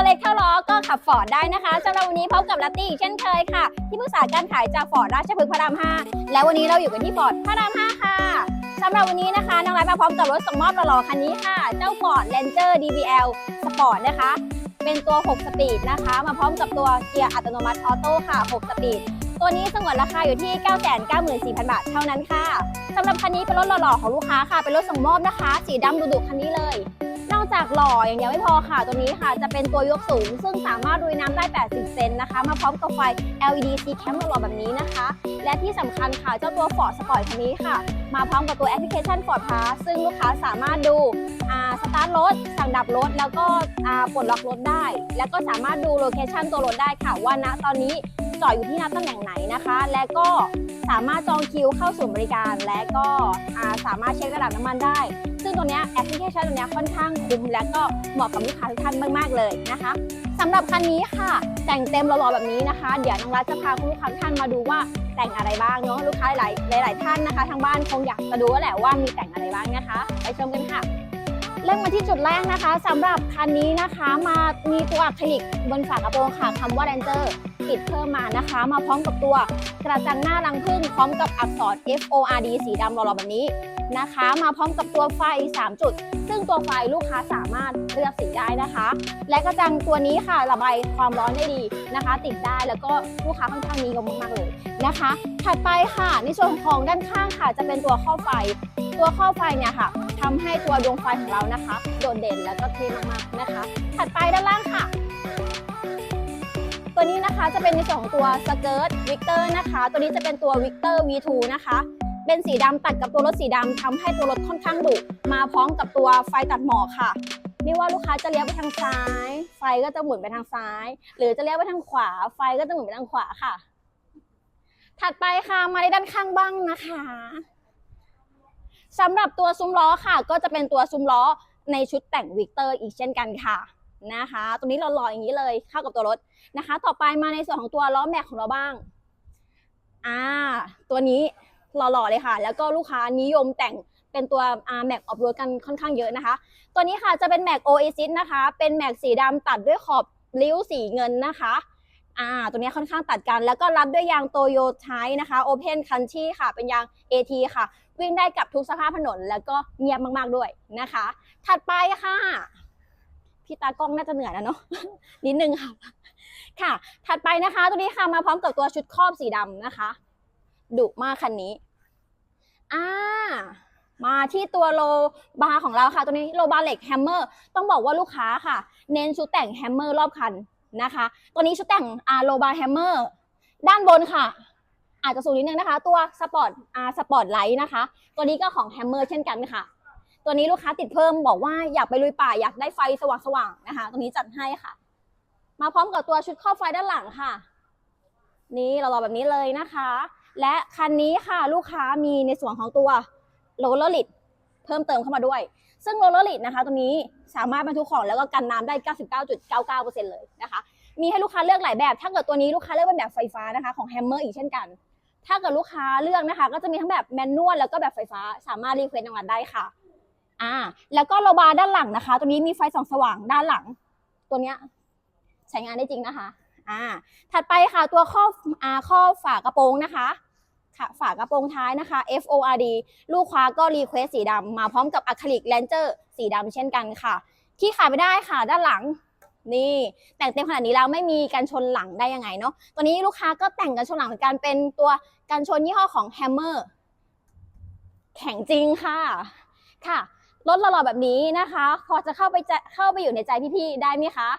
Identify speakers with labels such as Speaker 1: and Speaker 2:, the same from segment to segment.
Speaker 1: ตัวเล็กเท่าล้อก็ขับฟอร์ดได้นะคะสำหรับวันนี้พบกับลัตตี้อีกเช่นเคยค่ะ ที่ปรึกษาการขายจากฟอร์ดราชพฤกษ์พระราม 5 และวันนี้เราอยู่กันที่ฟอร์ดพระราม 5 ค่ะสำหรับวันนี้นะคะน้องไลฟ์มาพร้อมกับรถส่งมอบหล่อๆคันนี้ค่ะ เจ้า Ford Ranger DBL Sport นะคะ เป็นตัว 6 สปีดนะคะ มาพร้อมกับตัวเกียร์อัตโนมัติออโต้ค่ะ 6 สปีดตัวนี้สงวนราคาอยู่ที่ 994,000 บาทเท่านั้นค่ะสำหรับคันนี้เป็นรถหล่อๆของลูกค้าค่ะ เป็นรถส่งมอบนะคะ สีดำดุๆคันนี้เลย นอกจากหล่ออย่างเดียวไม่พอค่ะ ตัวนี้ค่ะจะเป็นตัวยกสูง ซึ่งสามารถลุยน้ำได้ 80 เซนนะคะ มาพร้อมกับไฟ LED C Cam หล่อแบบนี้นะคะ และที่สำคัญค่ะเจ้าตัว Ford Sport คันนี้ค่ะ มาพร้อมกับตัวแอปพลิเคชัน Ford Pass ซึ่งลูกค้าสามารถดูสตาร์ทรถ สั่งดับรถ แล้วก็ปลดล็อกรถได้ แล้วก็สามารถดูโลเคชันตัวรถได้ค่ะว่าณตอนนี้ จอดอยู่ที่ณตำแหน่งไหนนะคะ และก็สามารถจองคิวเข้าศูนย์บริการ และก็สามารถเช็คระดับน้ำมันได้ ซึ่งตัวเนี้ยแอปพลิเคชันตัวเนี้ยค่อนข้างคุ้มและก็เหมาะกับลูกค้าทุกท่านมาก ๆ เลยนะคะสำหรับคันนี้ค่ะ แต่งเต็มหล่อๆแบบนี้นะคะ เดี๋ยวน้องรัฐจะพาคุณลูกค้าท่านมาดูว่าแต่งอะไรบ้างเนาะลูกค้าหลายหลายท่านนะคะ ทางบ้านคงอยากจะดูแหละว่ามีแต่งอะไรบ้างนะคะ ไปชมกันค่ะ เริ่มมาที่จุดแรกนะคะสำหรับคันนี้นะคะมามีตัวอะคริลิกบนฝากระโปรงค่ะคำว่า Ranger ติดเพิ่มมานะคะ มาพร้อมกับตัวกระจังหน้ารังผึ้งพร้อมกับอักษร F O R D สีดำหล่อๆแบบนี้นะคะ มาพร้อมกับตัวไฟ 3 จุด ซึ่งตัวไฟลูกค้าสามารถเลือกสีได้นะคะ และกระจังตัวนี้ค่ะระบายความร้อนได้ดีนะคะ ติดได้แล้วก็ลูกค้าค่อนข้างนิยมมากๆเลยนะคะ ถัดไปค่ะในส่วนของด้านข้างค่ะจะเป็นตัวข้อไฟ ตัวข้อไฟเนี่ยค่ะ ทำให้ตัวดวงไฟของเรานะคะ โดดเด่นแล้วก็เท่มากๆนะคะ ถัดไปด้านล่างค่ะ ตัวนี้นะคะจะเป็นในส่วนของตัวสเกิร์ตวิกเตอร์นะคะ ตัวนี้จะเป็นตัววิกเตอร์ V2 นะคะ เป็นสีดำตัดกับตัวรถสีดำทำให้ตัวรถค่อนข้างดุมาพร้อมกับตัวไฟตัดหมอกค่ะไม่ว่าลูกค้าจะเลี้ยวไปทางซ้าย ไฟก็จะหมุนไปทางซ้าย หรือจะเลี้ยวไปทางขวา ไฟก็จะหมุนไปทางขวาค่ะ ถัดไปค่ะมาในด้านข้างบ้างนะคะ สำหรับตัวซุ้มล้อค่ะ ก็จะเป็นตัวซุ้มล้อในชุดแต่งวิกเตอร์อีกเช่นกันค่ะนะคะตัวนี้หล่อๆอย่างนี้เลยเข้ากับตัวรถนะคะ ต่อไปมาในส่วนของตัวล้อแม็กของเราบ้างอ่าตัวนี้หล่อๆเลยค่ะ แล้วก็ลูกค้านิยมแต่งเป็นตัวอ่าแม็กออฟโรดกันค่อนข้างเยอะนะคะ ตัวนี้ค่ะจะเป็นแม็กโอเอซิสนะคะ เป็นแม็กสีดำตัดด้วยขอบริ้วสีเงินนะคะ อ่าตัวนี้ค่อนข้างตัดกัน แล้วก็รับด้วยยางโตโยไทนะคะ Open Country ค่ะ เป็นยาง AT ค่ะ วิ่งได้กับทุกสภาพถนน แล้วก็เงียบมากๆด้วยนะคะ ถัดไปค่ะ พี่ตากล้องน่าจะเหนื่อยแล้วเนาะนิดนึงค่ะ ค่ะ ถัดไปนะคะ ตัวนี้ค่ะมาพร้อมกับตัวชุดครอบสีดำนะคะ ดุมากคันนี้อ่ามาที่ตัวโลบาร์ของเราค่ะ ตัวนี้โลบาร์เหล็กแฮมเมอร์ ต้องบอกว่าลูกค้าค่ะ เน้นชุดแต่งแฮมเมอร์รอบคัน นะคะ ตัวนี้ชุดแต่งอาโลบาร์แฮมเมอร์ด้านบนค่ะ อาจจะสูงนิดนึงนะคะ ตัวสปอร์ตอาสปอร์ตไลท์นะคะ ตัวนี้ก็ของแฮมเมอร์เช่นกันค่ะ ตัวนี้ลูกค้าติดเพิ่มบอกว่าอยากไปลุยป่าอยากได้ไฟสว่างๆนะคะ ตัวนี้จัดให้ค่ะ มาพร้อมกับตัวชุดครอบไฟด้านหลังค่ะ นี่เรารอแบบนี้เลยนะคะ และคันนี้ค่ะลูกค้ามีในส่วนของตัวโรลเลอร์ลิด เพิ่มเติมเข้ามาด้วย ซึ่งโรลเลอร์ลิดนะคะตัวนี้สามารถบรรทุกของแล้วก็กันน้ำได้ 99.99%เลยนะคะ มีให้ลูกค้าเลือกหลายแบบ ถ้าเกิดตัวนี้ลูกค้าเลือกเป็นแบบไฟฟ้านะคะของแฮมเมอร์อีกเช่นกัน ถ้าเกิดลูกค้าเลือกนะคะ ก็จะมีทั้งแบบแมนนวลแล้วก็แบบไฟฟ้าสามารถรีเควสต์รางวัลได้ค่ะอ่าแล้วก็โลบาร์ด้านหลังนะคะ ตัวนี้มีไฟส่องสว่างด้านหลัง ตัวเนี้ยใช้งานได้จริงนะคะอ่าถัดไปค่ะตัวข้ออ่าข้อฝากระโปรงนะคะ ฝากระโปรงท้ายนะคะ F O R D ลูกค้าก็รีเควสสีดำมาพร้อมกับอะคริลิกแลนเจอร์สีดำเช่นกันค่ะ ที่ขาดไม่ได้ค่ะ ด้านหลังนี่แต่งเต็มขนาดนี้แล้วไม่มีการชนหลังได้ยังไงเนาะตัวนี้ลูกค้าก็แต่งกันชนหลังเหมือนกันเป็นตัวกันชนยี่ห้อของ Hammer แข็งจริงค่ะค่ะรถหล่อๆแบบนี้นะคะ พอจะเข้าไปจะเข้าไปอยู่ในใจพี่ๆได้ไหมคะ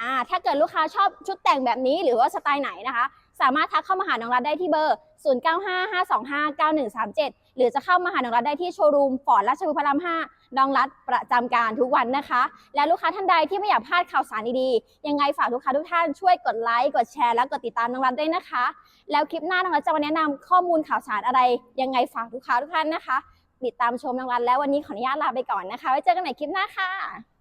Speaker 1: อ่าถ้าเกิดลูกค้าชอบชุดแต่งแบบนี้หรือว่าสไตล์ไหนนะคะ สามารถทักเข้ามาหาน้องรัฐได้ที่เบอร์ 0955259137 หรือจะเข้ามาหาน้องรัฐได้ที่โชว์รูมฟอร์ดราชบุรีพระราม 5 น้องรัฐประจำการทุกวันนะคะ และลูกค้าท่านใดที่ไม่อยากพลาดข่าวสารดีๆ ยังไงฝากลูกค้าทุกท่านช่วยกดไลค์ กดแชร์ และกดติดตามน้องรัฐด้วยนะคะ แล้วคลิปหน้าน้องรัฐจะมาแนะนำข้อมูลข่าวสารอะไร ยังไงฝากลูกค้าทุกท่านนะคะ ติดตามชมน้องรัฐแล้ววันนี้ขออนุญาตลาไปก่อนนะคะ ไว้เจอกันใหม่คลิปหน้าค่ะ